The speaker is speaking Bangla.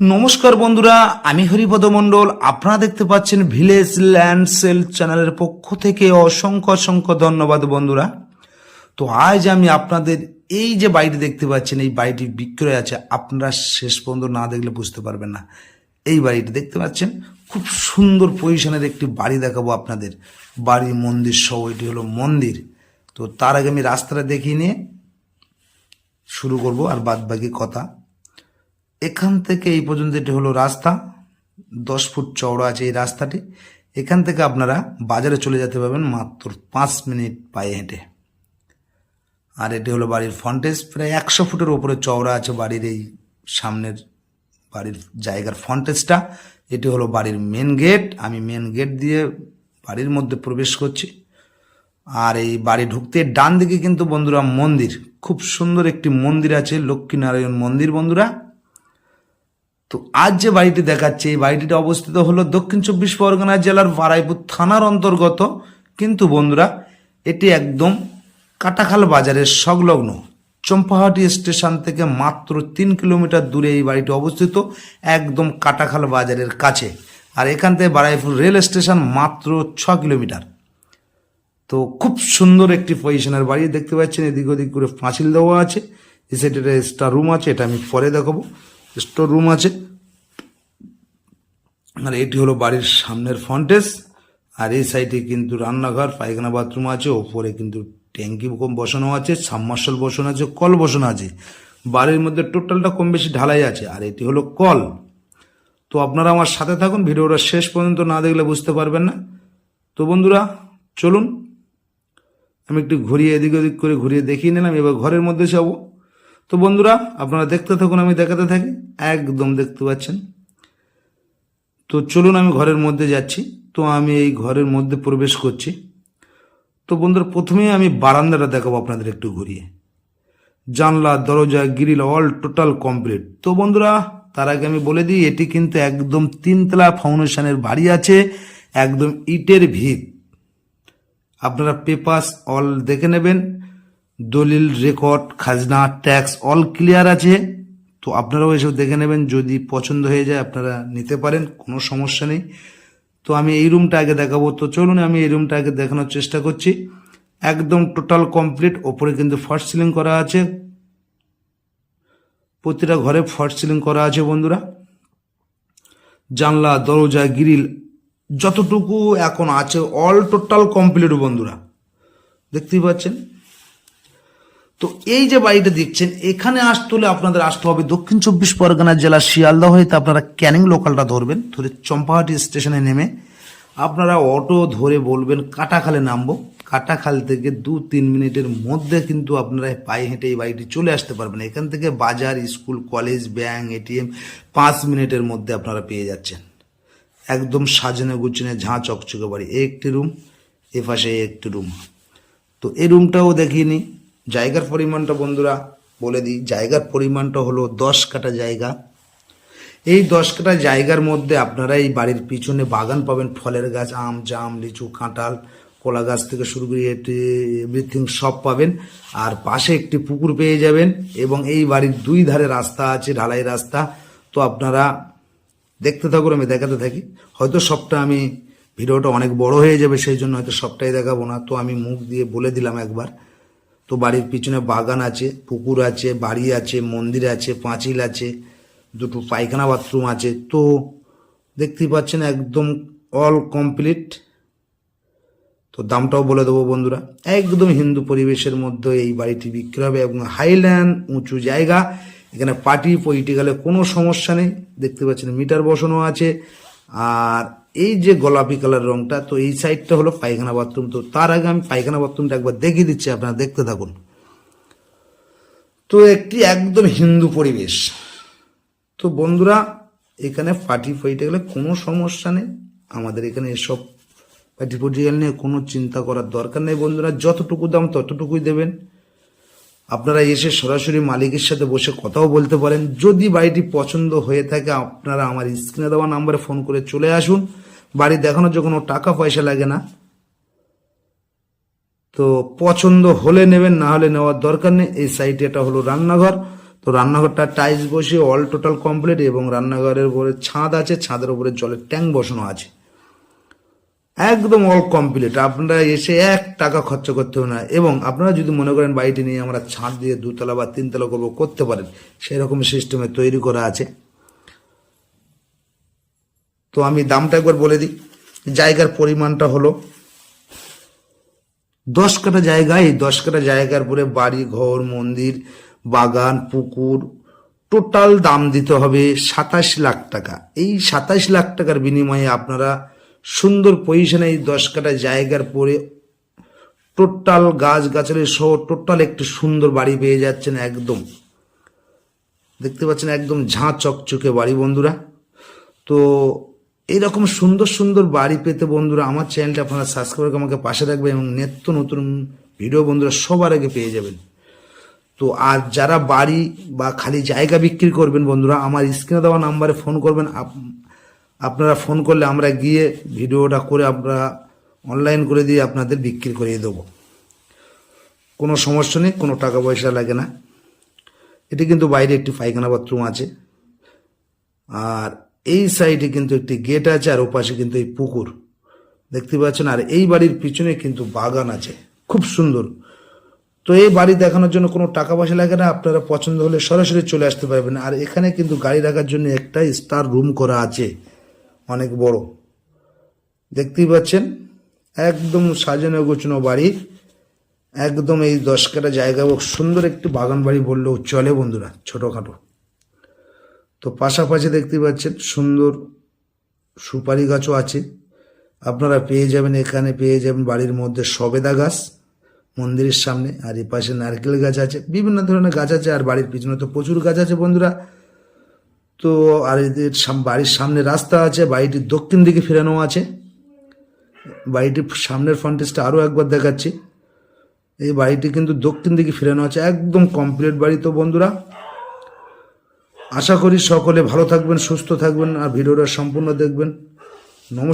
নমস্কার বন্ধুরা, আমি হরিপদ মণ্ডল। আপনারা দেখতে পাচ্ছেন ভিলেজ ল্যান্ড সেল চ্যানেলের পক্ষ থেকে অসংখ্য অসংখ্য ধন্যবাদ বন্ধুরা। তো আজ আমি আপনাদের এই যে বাড়িটি দেখতে পাচ্ছেন, এই বাড়িটি বিক্রয় আছে, আপনারা শেষ পর্যন্ত না দেখলে বুঝতে পারবেন না। এই বাড়িটি দেখতে পাচ্ছেন, খুব সুন্দর পজিশনের একটি বাড়ি দেখাবো আপনাদের। বাড়ি মন্দির সহ, এটি হলো মন্দির। তো তার আগে আমি রাস্তাটা দেখিয়ে নিয়ে শুরু করব, আর বাদ বাকি কথা। এখান থেকে এই পর্যন্ত এটি হলো রাস্তা, দশ ফুট চওড়া আছে এই রাস্তাটি, এখান থেকে আপনারা বাজারে চলে যেতে পারবেন মাত্র পাঁচ মিনিট পায়ে হেঁটে। আর এটি হলো বাড়ির ফন্টেজ প্রায় একশো ফুটের ওপরে চওড়া আছে বাড়ির এই সামনের বাড়ির জায়গার ফন্টেজটা এটি হলো বাড়ির মেন গেট আমি মেন গেট দিয়ে বাড়ির মধ্যে প্রবেশ করছি। আর এই বাড়ি ঢুকতে ডান দিকে কিন্তু বন্ধুরা মন্দির, খুব সুন্দর একটি মন্দির আছে, লক্ষ্মীনারায়ণ মন্দির বন্ধুরা। তো আজ যে বাড়িটি দেখাচ্ছে, এই বাড়িটিতে অবস্থিত হলো দক্ষিণ চব্বিশ পরগনা জেলার বারাইপুর থানার অন্তর্গত। কিন্তু বন্ধুরা, এটি একদম কাটাখাল বাজারের সংলগ্ন। চম্পাহাটি স্টেশন থেকে মাত্র তিন কিলোমিটার দূরে এই বাড়িটি অবস্থিত, একদম কাটাখাল বাজারের কাছে। আর এখান থেকে বারাইপুর রেল স্টেশন মাত্র ছ কিলোমিটার। তো খুব সুন্দর একটি পজিশনের বাড়ি দেখতে পাচ্ছেন, এদিক ওদিক করে পাঁচিল দেওয়া আছে, এই সাইডে একটা স্টার রুম আছে, এটা আমি পরে দেখাবো। স্টোর রুম আছে। আর এটি হলো বাড়ির সামনের ফন্টেস আর এই সাইডে কিন্তু রান্নাঘর, পায়খানা বাথরুম আছে। ওপরে কিন্তু ট্যাঙ্কি বসানো আছে সাবমার্শাল বসানো আছে, কল বসানো আছে। বাড়ির মধ্যে টোটালটা কম বেশি ঢালাই আছে। আর এটি হলো কল। তো আপনারা আমার সাথে থাকুন, ভিডিওটা শেষ পর্যন্ত না দেখলে বুঝতে পারবেন না। তো বন্ধুরা, চলুন। আমি একটু ঘুরিয়ে এদিক ওদিক করে ঘুরিয়ে দেখিয়ে নিলাম। এবার ঘরের মধ্যে যাব। তো বন্ধুরা, আপনারা দেখতে থাকুন, আমি দেখাতে থাকি। একদম দেখতে পাচ্ছেন। তো চলুন, আমি ঘরের মধ্যে যাচ্ছি। তো আমি এই ঘরের মধ্যে প্রবেশ করছি। তো বন্ধুরা, প্রথমেই আমি বারান্দাটা দেখাবো আপনাদের একটু ঘুরিয়ে। জানলা, দরজা, গ্রিল, অল টোটাল কমপ্লিট। তো বন্ধুরা, তার আগে আমি বলে দিই, এটি কিন্তু একদম তিনতলা ফাউন্ডেশনের বাড়ি আছে, একদম ইটের ভিত। আপনারা পেপাস অল দেখে নেবেন। দলিল রেকর্ড খাজনা ট্যাক্স অল ক্লিয়ার আছে। তো আপনারাও এসব দেখে নেবেন। যদি পছন্দ হয়ে যায়, আপনারা নিতে পারেন, কোনো সমস্যা নেই। তো আমি এই রুমটা আগে দেখাবো। তো চলুন, আমি এই রুমটা আগে দেখানোর চেষ্টা করছি। একদম টোটাল কমপ্লিট ওপরে কিন্তু ফার্স্ট সিলিং করা আছে। প্রতিটা ঘরে ফার্স্ট সিলিং করা আছে, বন্ধুরা। জানলা, দরজা গ্রিল যতটুকু এখন আছে অল টোটাল কমপ্লিট বন্ধুরা। দেখতেই পাচ্ছেন? তো এই যে বাড়িটা দেখছেন, এখানে আসতে হলে আপনাদের আসতে হবে দক্ষিণ চব্বিশ পরগনা জেলার শিয়ালদা হইতে আপনারা ক্যানিং লোকালটা ধরবেন, ধরে চম্পাহাটি স্টেশনে নেমে আপনারা অটো ধরে বলবেন, কাটাখালে নামবো। কাটাখাল থেকে দু তিন মিনিটের মধ্যে কিন্তু আপনারা পায়ে হেঁটে এই বাড়িটি চলে আসতে পারবেন। এখান থেকে বাজার, স্কুল, কলেজ, ব্যাংক, এটিএম পাঁচ মিনিটের মধ্যে আপনারা পেয়ে যাচ্ছেন। একদম সাজানো গুছিয়ে ঝাঁ চকচকে বাড়ি। একটি রুম এ পাশে একটি রুম। তো এই রুমটাও দেখিয়ে নিই জায়গার পরিমাণটা বন্ধুরা বলে দিই, জায়গার পরিমাণটা হলো দশ কাটা জায়গা। এই দশ কাটা জায়গার মধ্যে আপনারা এই বাড়ির পিছনে বাগান পাবেন, ফলের গাছ, আম, জাম, লিচু, কাঁঠাল, কলা গাছ থেকে শুরু করে এভরিথিং সব পাবেন। আর পাশে একটি পুকুর পেয়ে যাবেন এবং এই বাড়ির দুই ধারে রাস্তা আছে, ঢালাই রাস্তা। তো আপনারা দেখতে থাকুন, আমি দেখাতে থাকি। হয়তো সবটা আমি, ভিডিওটা অনেক বড় হয়ে যাবে, সেই জন্য হয়তো সবটাই দেখাবো না। তো আমি মুখ দিয়ে বলে দিলাম একবার। তো বাড়ির পিছনে বাগান আছে, পুকুর আছে, বাড়ি আছে, মন্দির আছে, পাঁচিল আছে, দুটো পায়খানা বাথরুম আছে। তো দেখতেই পাচ্ছেন একদম অল কমপ্লিট তো দামটাও বলে দেবো বন্ধুরা। একদম হিন্দু পরিবেশের মধ্যে এই বাড়িটি বিক্রি হবে এবং হাইল্যান্ড উঁচু জায়গা। এখানে পার্টি পলিটিক্যালে কোনো সমস্যা নেই। দেখতে পাচ্ছেন মিটার বসানো আছে। আর এই যে গোলাপি কালার রংটা, তো এই সাইডটা হলো পায়খানা বাথরুম তো তার আগে আমি পায়খানা বাথরুমটা একবার দেখিয়ে দিচ্ছি, আপনারা দেখতে থাকুন। তো একটি একদম হিন্দু পরিবেশ। তো বন্ধুরা, এখানে পার্টি গেলে কোনো সমস্যা নেই। আমাদের এখানে এসব পার্টি পলিটিক্যাল নিয়ে কোনো চিন্তা করার দরকার নেই বন্ধুরা। যতটুকু দাম ততটুকুই দেবেন। আপনারা এসে সরাসরি মালিকের সাথে বসে কথাও বলতে পারেন। যদি বাড়িটি পছন্দ হয়ে থাকে, আপনারা আমার স্ক্রিনে দেওয়া নাম্বারে ফোন করে চলে আসুন। বাড়ি দেখানোর জন্য কোনো টাকা পয়সা লাগে না। তো পছন্দ হলে নেবেন, না হলে নেওয়ার দরকার নেই। এই সাইডে এটা হলো রান্নাঘর। তো রান্নাঘরটা টাইলস বসিয়ে অল টোটাল কমপ্লিট এবং রান্নাঘরের উপরে ছাদ আছে, ছাদের উপরে জলের ট্যাঙ্ক বসানো আছে। একদম অল কমপ্লিট আপনারা এসে এক টাকা খরচা করতে হবে না। এবং আপনারা যদি মনে করেন বাড়িটি নিয়ে আমরা ছাদ দিয়ে দুতলা বা তিনতলা করব, করতে পারেন। সেই রকম সিস্টেমে তৈরি করা আছে। তো আমি দামটা একবার বলে দিই। জায়গার পরিমাণটা হলো দশ কাঠা জায়গায় দশ কাটা জায়গার পরে বাড়ি, ঘর, মন্দির, বাগান, পুকুর টোটাল দাম দিতে হবে সাতাশ লাখ টাকা। এই সাতাশ লাখ টাকার বিনিময়ে আপনারা সুন্দর পজিশনে এই দশ কাঠা জায়গার পরে টোটাল গাছ গাছালি সহ টোটাল একটি সুন্দর বাড়ি পেয়ে যাচ্ছেন একদম। দেখতে পাচ্ছেন একদম ঝাঁ চকচকে বাড়ি বন্ধুরা। তো এইরকম সুন্দর সুন্দর বাড়ি পেতে বন্ধুরা আমার চ্যানেলটা আপনারা সাবস্ক্রাইব করে আমাকে পাশে রাখবেন এবং নিত্য নতুন ভিডিও বন্ধুরা সবার আগে পেয়ে যাবেন। তো আর যারা বাড়ি বা খালি জায়গা বিক্রি করবেন বন্ধুরা, আমার স্ক্রিনে দেওয়া নাম্বারে ফোন করবেন। আপনারা ফোন করলে আমরা গিয়ে ভিডিওটা করে আমরা অনলাইন করে দিয়ে আপনাদের বিক্রি করিয়ে দেবো। কোনো সমস্যা নেই, কোনো টাকা পয়সা লাগে না। এটি কিন্তু বাইরে একটি পায়খানা বাথরুম আছে। আর এই সাইডে কিন্তু একটি গেট আছে, আর ওপাশে কিন্তু এই পুকুর। দেখতে পাচ্ছেন? আর এই বাড়ির পিছনে কিন্তু বাগান আছে। খুব সুন্দর। তো এই বাড়ি দেখানোর জন্য কোনো টাকা পয়সা লাগে না। আপনারা পছন্দ হলে সরাসরি চলে আসতে পারবেন। আর এখানে কিন্তু গাড়ি রাখার জন্য একটা স্টার রুম করা আছে। অনেক বড়। দেখতেই পাচ্ছেন? একদম সাজানো গোছানো বাড়ি। একদম এই দশ কাটা জায়গা সুন্দর একটি বাগান বাড়ি বললেও চলে বন্ধুরা, ছোটোখাটো। তো পাশাপাশি দেখতে পাচ্ছেন, সুন্দর সুপারি গাছও আছে। আপনারা পেয়ে যাবেন, এখানে পেয়ে যাবেন বাড়ির মধ্যে সবেদা গাছ মন্দিরের সামনে। আর এই পাশে নারকেল গাছ আছে। বিভিন্ন ধরনের গাছ আছে, আর বাড়ির পিছনে তো প্রচুর গাছ আছে বন্ধুরা। তো আর এদের বাড়ির সামনে রাস্তা আছে বাড়িটির দক্ষিণ দিকে ফেরানো আছে। বাড়িটির সামনের ফ্রন্টেজটা আরও একবার দেখাচ্ছি। এই বাড়িটি কিন্তু দক্ষিণ দিকে ফেরানো আছে, একদম কমপ্লিট বাড়ি তো বন্ধুরা। আশা করি সকলে ভালো থাকবেন, সুস্থ থাকবেন, আর ভিডিওটা সম্পূর্ণ দেখবেন। নমস্কার।